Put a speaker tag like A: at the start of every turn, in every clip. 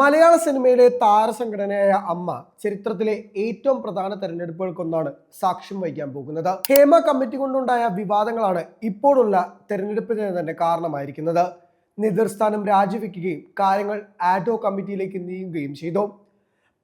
A: മലയാള സിനിമയിലെ താരസംഘടനയായ അമ്മ ചരിത്രത്തിലെ ഏറ്റവും പ്രധാന തെരഞ്ഞെടുപ്പുകൾക്കൊന്നാണ് സാക്ഷ്യം വഹിക്കാൻ പോകുന്നത്. ഹേമ കമ്മിറ്റി കൊണ്ടുണ്ടായ വിവാദങ്ങളാണ് ഇപ്പോഴുള്ള തെരഞ്ഞെടുപ്പിന് തന്നെ കാരണമായിരിക്കുന്നത്. നേതൃസ്ഥാനം രാജിവെക്കുകയും കാര്യങ്ങൾ ആഡോ കമ്മിറ്റിയിലേക്ക് നീങ്ങുകയും ചെയ്തു.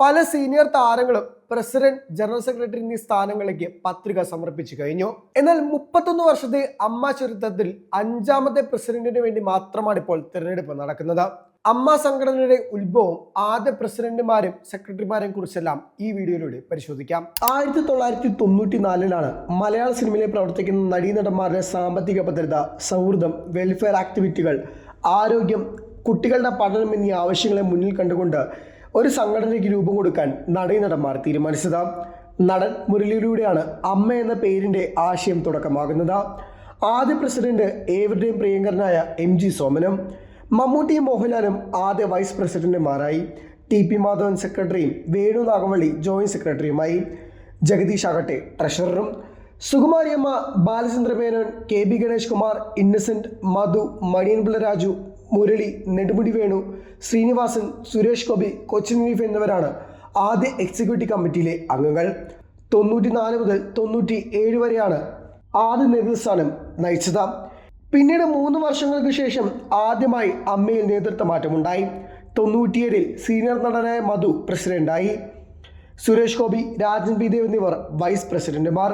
A: പല സീനിയർ താരങ്ങളും പ്രസിഡന്റ് ജനറൽ സെക്രട്ടറി എന്നീ സ്ഥാനങ്ങളിലേക്ക് പത്രിക സമർപ്പിച്ചു കഴിഞ്ഞു. എന്നാൽ മുപ്പത്തൊന്ന് വർഷത്തെ അമ്മ ചരിത്രത്തിൽ അഞ്ചാമത്തെ പ്രസിഡന്റിന് വേണ്ടി മാത്രമാണ് ഇപ്പോൾ തിരഞ്ഞെടുപ്പ് നടക്കുന്നത്. അമ്മ സംഘടനയുടെ ഉത്ഭവം ആദ്യ പ്രസിഡന്റുമാരും സെക്രട്ടറിമാരെയും കുറിച്ചെല്ലാം ഈ വീഡിയോയിലൂടെ പരിശോധിക്കാം. ആയിരത്തി തൊള്ളായിരത്തി തൊണ്ണൂറ്റി നാലിലാണ് മലയാള സിനിമയിൽ പ്രവർത്തിക്കുന്ന നടീനടന്മാരുടെ സാമ്പത്തിക ഭദ്രത സൗഹൃദം വെൽഫെയർ ആക്ടിവിറ്റികൾ ആരോഗ്യം കുട്ടികളുടെ പഠനം എന്നീ ആവശ്യങ്ങളെ മുന്നിൽ കണ്ടുകൊണ്ട് ഒരു സംഘടനയ്ക്ക് രൂപം കൊടുക്കാൻ നടീനടന്മാർ തീരുമാനിച്ചത്. നടൻ മുരളിയിലൂടെയാണ് അമ്മ എന്ന പേരിന്റെ ആശയം തുടക്കമാകുന്നത്. ആദ്യ പ്രസിഡന്റ് ഏവരുടെയും പ്രിയങ്കരനായ എം ജി സോമനും മമ്മൂട്ടിയും മോഹൻലാലും ആദ്യ വൈസ് പ്രസിഡന്റുമാരായി. ടി പി മാധവൻ സെക്രട്ടറിയും വേണു നാഗവള്ളി ജോയിന്റ് സെക്രട്ടറിയുമായി. ജഗദീഷ് അകട്ടെ ട്രഷററും. സുകുമാരിയമ്മ ബാലചന്ദ്ര മേനോൻ കെ ബി ഗണേഷ് കുമാർ ഇന്നസെന്റ് മധു മണിയൻപിള്ള മുരളി നെടുമുടി വേണു ശ്രീനിവാസൻ സുരേഷ് ഗോപി കൊച്ചിൻ ലീഫ് എന്നിവരാണ് ആദ്യ എക്സിക്യൂട്ടീവ് കമ്മിറ്റിയിലെ അംഗങ്ങൾ. തൊണ്ണൂറ്റി നാല് മുതൽ തൊണ്ണൂറ്റി ഏഴ് വരെയാണ് ആദ്യ നേതൃസ്ഥാനം നയിച്ചത്. പിന്നീട് മൂന്ന് വർഷങ്ങൾക്ക് ശേഷം ആദ്യമായി അമ്മയിൽ നേതൃത്വ മാറ്റമുണ്ടായി തൊണ്ണൂറ്റിയേഴിൽ സീനിയർ നടനായ മധു പ്രസിഡന്റായി. സുരേഷ് ഗോപി രാജൻ പി ദേവ് എന്നിവർ വൈസ് പ്രസിഡന്റുമാർ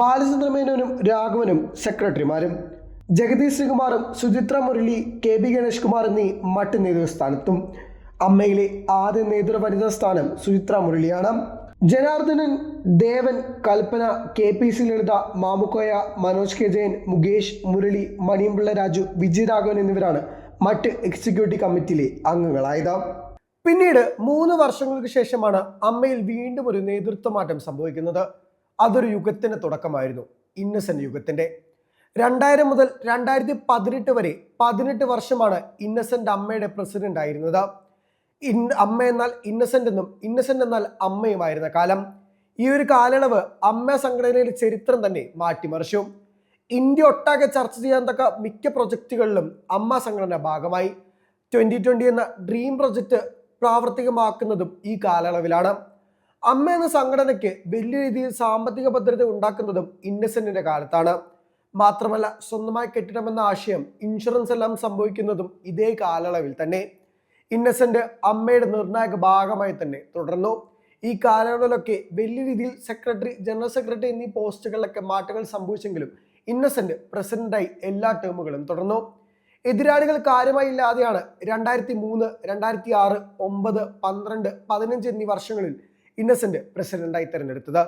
A: ബാലചന്ദ്രമേനോനും രാഘവനും സെക്രട്ടറിമാരും ജഗദീഷ് ശ്രീകുമാറും സുചിത്ര മുരളി കെ ബി ഗണേഷ് കുമാർ എന്നീ മറ്റ് നേതൃസ്ഥാനത്തും. അമ്മയിലെ ആദ്യ നേതൃവനിതാ സ്ഥാനം Suchitra മുരളിയാണ്. Janardhanan Devan Kalpana K P C Lalitha Mamukkoya Manoj K Jayan Mukesh Murali Maniyanpilla Raju Vijay Raghavan എന്നിവരാണ് മറ്റ് എക്സിക്യൂട്ടീവ് കമ്മിറ്റിയിലെ അംഗങ്ങളായത്. പിന്നീട് മൂന്ന് വർഷങ്ങൾക്ക് ശേഷമാണ് അമ്മയിൽ വീണ്ടും ഒരു നേതൃത്വ മാറ്റം സംഭവിക്കുന്നത്. അതൊരു യുഗത്തിന്റെ തുടക്കമായിരുന്നു ഇന്നസെന്റ് യുഗത്തിന്റെ രണ്ടായിരം മുതൽ രണ്ടായിരത്തി പതിനെട്ട് വരെ പതിനെട്ട് വർഷമാണ് ഇന്നസെന്റ് അമ്മയുടെ പ്രസിഡന്റ് ആയിരുന്നത് ഇൻ അമ്മ എന്നാൽ ഇന്നസെന്റ് എന്നും ഇന്നസെന്റ് എന്നാൽ അമ്മയുമായിരുന്ന കാലം. ഈ ഒരു കാലയളവ് അമ്മ സംഘടനയുടെ ചരിത്രം തന്നെ മാറ്റിമറിച്ചു. ഇന്ത്യ ഒട്ടാകെ ചർച്ച ചെയ്യാൻ തക്ക മിക്ക പ്രൊജക്റ്റുകളിലും അമ്മ സംഘടന ഭാഗമായി. ട്വന്റി ട്വന്റി എന്ന ഡ്രീം പ്രൊജക്റ്റ് പ്രാവർത്തികമാക്കുന്നതും ഈ കാലയളവിലാണ്. അമ്മ എന്ന സംഘടനയ്ക്ക് വലിയ രീതിയിൽ സാമ്പത്തിക ഭദ്രത ഉണ്ടാക്കുന്നതും ഇന്നസെന്റിന്റെ കാലത്താണ്. മാത്രമല്ല സ്വന്തമായി കെട്ടിടമെന്ന ആശയം ഇൻഷുറൻസ് എല്ലാം സംഭവിക്കുന്നതും ഇതേ കാലയളവിൽ തന്നെ. ഇന്നസെന്റ് അമ്മയുടെ നിർണായക ഭാഗമായി തന്നെ തുടർന്നു. ഈ കാലയളവിലൊക്കെ വലിയ രീതിയിൽ സെക്രട്ടറി ജനറൽ സെക്രട്ടറി എന്നീ പോസ്റ്റുകളിലൊക്കെ മാറ്റങ്ങൾ സംഭവിച്ചെങ്കിലും ഇന്നസെന്റ് പ്രസിഡന്റായി എല്ലാ ടേമുകളും തുടർന്നു. എതിരാളികൾ കാര്യമായി ഇല്ലാതെയാണ് രണ്ടായിരത്തി മൂന്ന് രണ്ടായിരത്തി ആറ് ഒമ്പത് പന്ത്രണ്ട് പതിനഞ്ച് എന്നീ വർഷങ്ങളിൽ ഇന്നസെന്റ് പ്രസിഡന്റായി തെരഞ്ഞെടുത്തത്.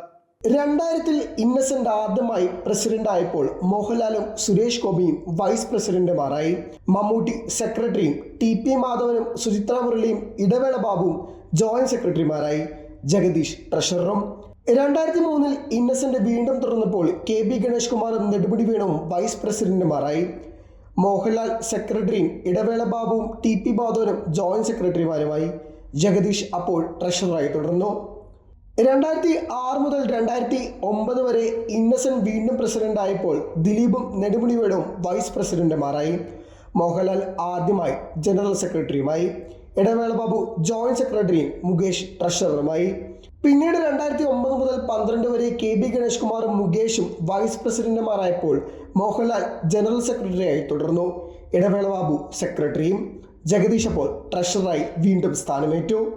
A: രണ്ടായിരത്തിൽ ഇന്നസെന്റ് ആദ്യമായി പ്രസിഡന്റ് ആയപ്പോൾ മോഹൻലാലും സുരേഷ് ഗോപിയും വൈസ് പ്രസിഡന്റുമാരായി. മമ്മൂട്ടി സെക്രട്ടറിയും ടി പി മാധവനും സുചിത്ര മുരളിയും ഇടവേള ബാബുവും ജോയിന്റ് സെക്രട്ടറിമാരായി. ജഗദീഷ് ട്രഷററും. രണ്ടായിരത്തി മൂന്നിൽ ഇന്നസെന്റ് വീണ്ടും തുറന്നപ്പോൾ കെ ബി ഗണേഷ് കുമാറും നെടുപടി വീണവും വൈസ് പ്രസിഡന്റുമാരായി. മോഹൻലാൽ സെക്രട്ടറിയും ഇടവേള ബാബുവും ടി പി മാധവനും ജോയിന്റ് സെക്രട്ടറിമാരുമായി. ജഗദീഷ് അപ്പോൾ ട്രഷററായി തുടർന്നു. രണ്ടായിരത്തി ആറ് മുതൽ രണ്ടായിരത്തി ഒമ്പത് വരെ ഇന്നസെന്റ് വീണ്ടും പ്രസിഡന്റ് ആയപ്പോൾ ദിലീപും നെടുമുടിവേടും വൈസ് പ്രസിഡന്റുമാരായി. മോഹൻലാൽ ആദ്യമായി ജനറൽ സെക്രട്ടറിയുമായി. ഇടവേള ബാബു ജോയിന്റ് സെക്രട്ടറിയും മുകേഷ് ട്രഷററുമായി. പിന്നീട് രണ്ടായിരത്തി ഒമ്പത് മുതൽ പന്ത്രണ്ട് വരെ കെ ബി ഗണേഷ് കുമാറും മുകേഷും വൈസ് പ്രസിഡന്റുമാരായപ്പോൾ മോഹൻലാൽ ജനറൽ സെക്രട്ടറിയായി തുടർന്നു. ഇടവേള ബാബു സെക്രട്ടറിയും ജഗദീഷ് അപ്പോൾ ട്രഷററായി വീണ്ടും സ്ഥാനമേറ്റു.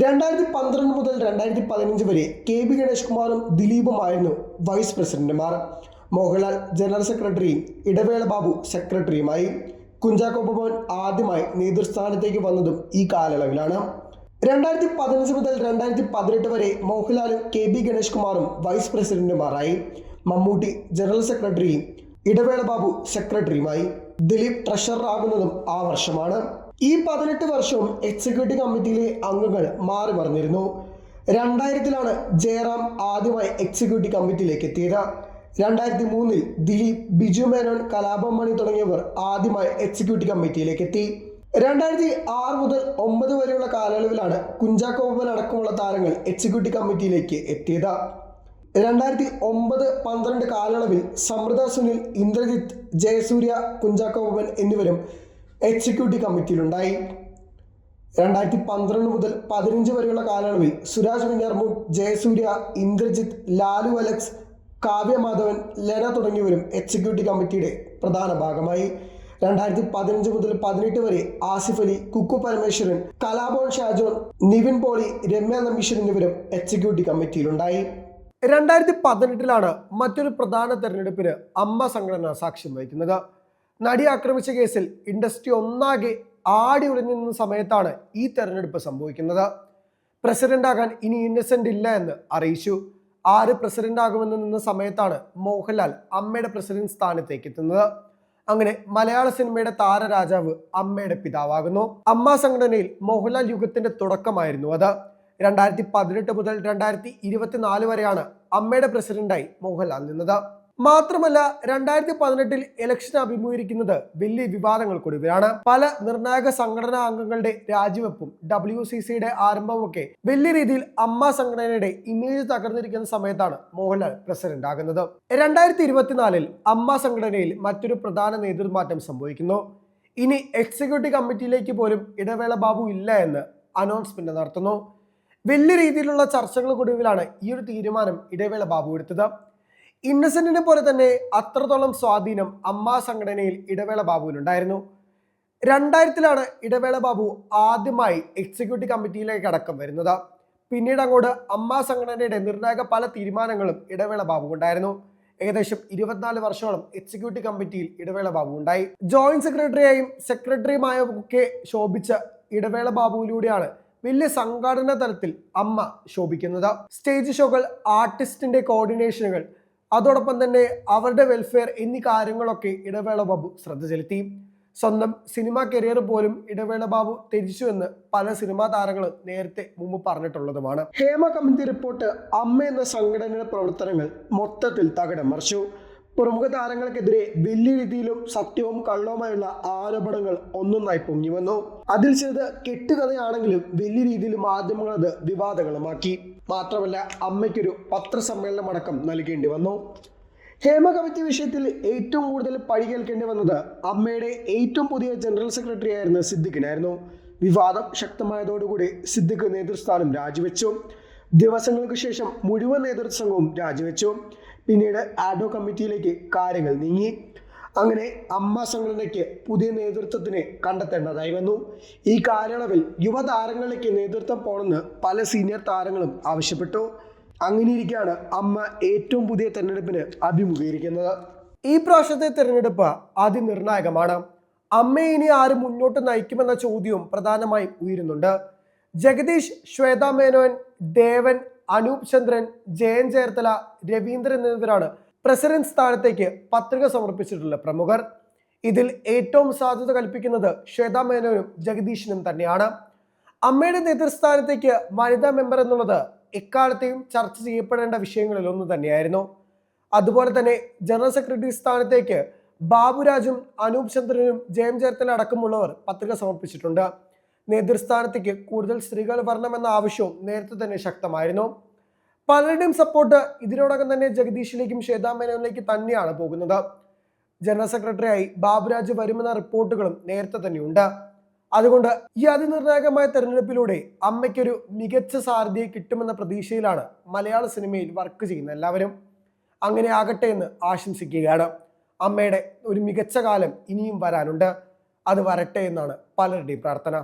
A: രണ്ടായിരത്തി പന്ത്രണ്ട് മുതൽ രണ്ടായിരത്തി പതിനഞ്ച് വരെ കെ ബി ഗണേഷ് കുമാറും ദിലീപുമായിരുന്നു വൈസ് പ്രസിഡന്റുമാർ. മോഹൻലാൽ ജനറൽ സെക്രട്ടറിയും ഇടവേള ബാബു സെക്രട്ടറിയുമായി. കുഞ്ചാക്കോ ബോബൻ ആദ്യമായി നേതൃസ്ഥാനത്തേക്ക് വന്നതും ഈ കാലയളവിലാണ്. രണ്ടായിരത്തി പതിനഞ്ച് മുതൽ രണ്ടായിരത്തി പതിനെട്ട് വരെ മോഹൻലാലും കെ ബി ഗണേഷ് കുമാറും വൈസ് പ്രസിഡന്റുമാരായി. മമ്മൂട്ടി ജനറൽ സെക്രട്ടറിയും ഇടവേള ബാബു സെക്രട്ടറിയുമായി. ദിലീപ് ട്രഷററാകുന്നതും ആ വർഷമാണ്. ഈ പതിനെട്ട് വർഷവും എക്സിക്യൂട്ടീവ് കമ്മിറ്റിയിലെ അംഗങ്ങൾ മാറി മറിഞ്ഞിരുന്നു. രണ്ടായിരത്തിലാണ് ജയറാം ആദ്യമായി എക്സിക്യൂട്ടീവ് കമ്മിറ്റിയിലേക്ക് എത്തിയത്. രണ്ടായിരത്തി മൂന്നിൽ ദിലീപ് ബിജു മേനോൻ കലാപം മണി തുടങ്ങിയവർ ആദ്യമായി എക്സിക്യൂട്ടീവ് കമ്മിറ്റിയിലേക്ക് എത്തി. രണ്ടായിരത്തി ആറ് മുതൽ ഒമ്പത് വരെയുള്ള കാലയളവിലാണ് കുഞ്ചാക്കോ ബോബൻ അടക്കമുള്ള താരങ്ങൾ എക്സിക്യൂട്ടീവ് കമ്മിറ്റിയിലേക്ക് എത്തിയത്. രണ്ടായിരത്തി ഒമ്പത് പന്ത്രണ്ട് കാലയളവിൽ സമൃദ്ധ സുനിൽ ഇന്ദ്രജിത്ത് ജയസൂര്യ കുഞ്ചാക്കോ ബോബൻ എന്നിവരും എക്സിക്യൂട്ടീവ് കമ്മിറ്റിയിലുണ്ടായി രണ്ടായിരത്തി പന്ത്രണ്ട് മുതൽ പതിനഞ്ച് വരെയുള്ള കാലയളവിൽ സുരാജ് വെഞ്ഞാർമൂൺ ജയസൂര്യ ഇന്ദ്രജിത്ത് ലാലു അലക്സ് കാവ്യ മാധവൻ ലെന തുടങ്ങിയവരും എക്സിക്യൂട്ടീവ് കമ്മിറ്റിയുടെ പ്രധാന ഭാഗമായി. രണ്ടായിരത്തി പതിനഞ്ച് മുതൽ പതിനെട്ട് വരെ ആസിഫ് അലി കുക്കു പരമേശ്വരൻ കലാബോൾ ഷാജോൺ നിവിൻ പോളി രമ്യ നമ്പീശ്വർ എന്നിവരും എക്സിക്യൂട്ടീവ് കമ്മിറ്റിയിലുണ്ടായി രണ്ടായിരത്തി പതിനെട്ടിലാണ് മറ്റൊരു പ്രധാന തെരഞ്ഞെടുപ്പിന് അമ്മ സംഘടന സാക്ഷ്യം വഹിക്കുന്നത്. നടി ആക്രമിച്ച കേസിൽ ഇൻഡസ്ട്രി ഒന്നാകെ ആടി ഉലഞ്ഞു നിന്ന സമയത്താണ് ഈ തെരഞ്ഞെടുപ്പ് സംഭവിക്കുന്നത്. പ്രസിഡന്റ് ആകാൻ ഇനി ഇന്നസെന്റ് ഇല്ല എന്ന് അറിയിച്ചു. ആര് പ്രസിഡന്റ് ആകുമെന്ന് നിന്ന സമയത്താണ് മോഹൻലാൽ അമ്മയുടെ പ്രസിഡന്റ് സ്ഥാനത്തേക്ക് എത്തുന്നത്. അങ്ങനെ മലയാള സിനിമയുടെ താരരാജാവ് അമ്മയുടെ പിതാവാകുന്നു. അമ്മ സംഘടനയിൽ മോഹൻലാൽ യുഗത്തിന്റെ തുടക്കമായിരുന്നു അത്. രണ്ടായിരത്തി പതിനെട്ട് മുതൽ രണ്ടായിരത്തി ഇരുപത്തിനാല് വരെയാണ് അമ്മയുടെ പ്രസിഡന്റായി മോഹൻലാൽ നിന്നത്. മാത്രമല്ല രണ്ടായിരത്തി പതിനെട്ടിൽ ഇലക്ഷൻ അഭിമുഖീകരിക്കുന്നത് വലിയ വിവാദങ്ങൾക്കൊടുവിലാണ്. പല നിർണായക സംഘടനാ അംഗങ്ങളുടെ രാജിവെപ്പും ഡബ്ല്യു സി സിയുടെ ആരംഭമൊക്കെ വലിയ രീതിയിൽ അമ്മ സംഘടനയുടെ ഇമേജ് തകർന്നിരിക്കുന്ന സമയത്താണ് മോഹൻലാൽ പ്രസിഡന്റ് ആകുന്നത് രണ്ടായിരത്തി ഇരുപത്തിനാലിൽ അമ്മ സംഘടനയിൽ മറ്റൊരു പ്രധാന നേതൃമാറ്റം സംഭവിക്കുന്നു. ഇനി എക്സിക്യൂട്ടീവ് കമ്മിറ്റിയിലേക്ക് പോലും ഇടവേള ബാബു ഇല്ല എന്ന് അനൗൺസ്മെന്റ് നടത്തുന്നു. വലിയ രീതിയിലുള്ള ചർച്ചകൾക്കൊടുവിലാണ് ഈ ഒരു തീരുമാനം ഇടവേള ബാബു എടുത്തത്. ഇന്നസെന്റിനെ പോലെ തന്നെ അത്രത്തോളം സ്വാധീനം അമ്മ സംഘടനയിൽ ഇടവേള ബാബുവിനുണ്ടായിരുന്നു രണ്ടായിരത്തിലാണ് ഇടവേള ബാബു ആദ്യമായി എക്സിക്യൂട്ടീവ് കമ്മിറ്റിയിലേക്ക് അടക്കം വരുന്നത്. പിന്നീട് അങ്ങോട്ട് അമ്മ സംഘടനയുടെ നിർണായക പല തീരുമാനങ്ങളും ഇടവേള ബാബു ഉണ്ടായിരുന്നു. ഏകദേശം ഇരുപത്തിനാല് വർഷത്തോളം എക്സിക്യൂട്ടീവ് കമ്മിറ്റിയിൽ ഇടവേള ബാബു ഉണ്ടായി. ജോയിന്റ് സെക്രട്ടറിയായും സെക്രട്ടറിയുമായും ഒക്കെ ശോഭിച്ച ഇടവേള ബാബുവിലൂടെയാണ് വലിയ സംഘാടന തലത്തിൽ അമ്മ ശോഭിക്കുന്നത്. സ്റ്റേജ് ഷോകൾ ആർട്ടിസ്റ്റിന്റെ കോർഡിനേഷനുകൾ അതോടൊപ്പം തന്നെ അവരുടെ വെൽഫെയർ എന്നീ കാര്യങ്ങളൊക്കെ ഇടവേള ബാബു ശ്രദ്ധ ചെലുത്തി. സ്വന്തം സിനിമാ കരിയർ പോലും ഇടവേള ബാബു ത്യജിച്ചു എന്ന് പല സിനിമാ താരങ്ങളും നേരത്തെ മുമ്പ് പറഞ്ഞിട്ടുള്ളതുമാണ്. ഹേമ കമ്മിറ്റി റിപ്പോർട്ട് അമ്മ എന്ന സംഘടനയുടെ പ്രവർത്തനങ്ങൾ മൊത്തത്തിൽ തകിടം മറിച്ചു. പ്രമുഖ താരങ്ങൾക്കെതിരെ വലിയ രീതിയിലും സത്യവും കള്ളവുമായുള്ള ആരോപണങ്ങൾ ഒന്നൊന്നായി പൊങ്ങി വന്നു. അതിൽ ചിലത് കെട്ടുകഥയാണെങ്കിലും വലിയ രീതിയിൽ മാധ്യമങ്ങൾ അത് വിവാദങ്ങളുമാക്കി. മാത്രമല്ല അമ്മയ്ക്കൊരു പത്രസമ്മേളനം അടക്കം നൽകേണ്ടി വന്നു. ഹേമ വിഷയത്തിൽ ഏറ്റവും കൂടുതൽ പഴി കേൾക്കേണ്ടി വന്നത് അമ്മയുടെ ഏറ്റവും പുതിയ ജനറൽ സെക്രട്ടറി ആയിരുന്ന സിദ്ദിഖിനായിരുന്നു. വിവാദം ശക്തമായതോടുകൂടി സിദ്ദിഖ് നേതൃസ്ഥാനം രാജിവെച്ചു. ദിവസങ്ങൾക്ക് ശേഷം മുഴുവൻ നേതൃത്വ സംഘവും രാജിവെച്ചു. പിന്നീട് ആഡോ കമ്മിറ്റിയിലേക്ക് കാര്യങ്ങൾ നീങ്ങി. അങ്ങനെ അമ്മ സംഘടനയ്ക്ക് പുതിയ നേതൃത്വത്തിന് കണ്ടെത്തേണ്ടതായി വന്നു. ഈ കാലയളവിൽ യുവതാരങ്ങളിലേക്ക് നേതൃത്വം പോണെന്ന് പല സീനിയർ താരങ്ങളും ആവശ്യപ്പെട്ടു. അങ്ങനെയിരിക്കെയാണ് അമ്മ ഏറ്റവും പുതിയ തെരഞ്ഞെടുപ്പിന് അഭിമുഖീകരിക്കുന്നത്. ഈ പ്രാവശ്യത്തെ തെരഞ്ഞെടുപ്പ് അതിനിർണായകമാണ്. അമ്മയെ ഇനി ആര് മുന്നോട്ട് നയിക്കുമെന്ന ചോദ്യവും പ്രധാനമായും ഉയരുന്നുണ്ട്. ജഗദീഷ് ശ്വേത മേനോൻ ദേവൻ അനൂപ് ചന്ദ്രൻ ജയൻ ചേർത്തല രവീന്ദ്രൻ എന്നിവരാണ് പ്രസിഡന്റ് സ്ഥാനത്തേക്ക് പത്രിക സമർപ്പിച്ചിട്ടുള്ള പ്രമുഖർ. ഇതിൽ ഏറ്റവും സാധ്യത കൽപ്പിക്കുന്നത് ശ്വേതാ മേനോനും ജഗദീഷിനും തന്നെയാണ്. അമ്മയുടെ നേതൃസ്ഥാനത്തേക്ക് വനിതാ മെമ്പർ എന്നുള്ളത് എക്കാലത്തെയും ചർച്ച ചെയ്യപ്പെടേണ്ട വിഷയങ്ങളിൽ ഒന്ന് തന്നെയായിരുന്നു. അതുപോലെ തന്നെ ജനറൽ സെക്രട്ടറി സ്ഥാനത്തേക്ക് ബാബുരാജും അനൂപ് ചന്ദ്രനും ജയം ചേർത്തല അടക്കമുള്ളവർ പത്രിക സമർപ്പിച്ചിട്ടുണ്ട്. നേതൃസ്ഥാനത്തേക്ക് കൂടുതൽ സ്ത്രീകൾ വരണമെന്ന ആവശ്യവും നേരത്തെ തന്നെ ശക്തമായിരുന്നു. പലരുടെയും സപ്പോർട്ട് ഇതിനോടകം തന്നെ ജഗദീഷിലേക്കും ശ്വേതാ മേനോനിലേക്ക് തന്നെയാണ് പോകുന്നത്. ജനറൽ സെക്രട്ടറിയായി ബാബുരാജ് വരുമെന്ന റിപ്പോർട്ടുകളും നേരത്തെ തന്നെയുണ്ട്. അതുകൊണ്ട് ഈ അതിനിർണായകമായ തെരഞ്ഞെടുപ്പിലൂടെ അമ്മയ്ക്കൊരു മികച്ച സാരഥിയെ കിട്ടുമെന്ന പ്രതീക്ഷയിലാണ് മലയാള സിനിമയിൽ വർക്ക് ചെയ്യുന്ന എല്ലാവരും. അങ്ങനെ ആകട്ടെ എന്ന് ആശംസിക്കുകയാണ്. അമ്മയുടെ ഒരു മികച്ച കാലം ഇനിയും വരാനുണ്ട്. അത് വരട്ടെ എന്നാണ് പലരുടെയും പ്രാർത്ഥന.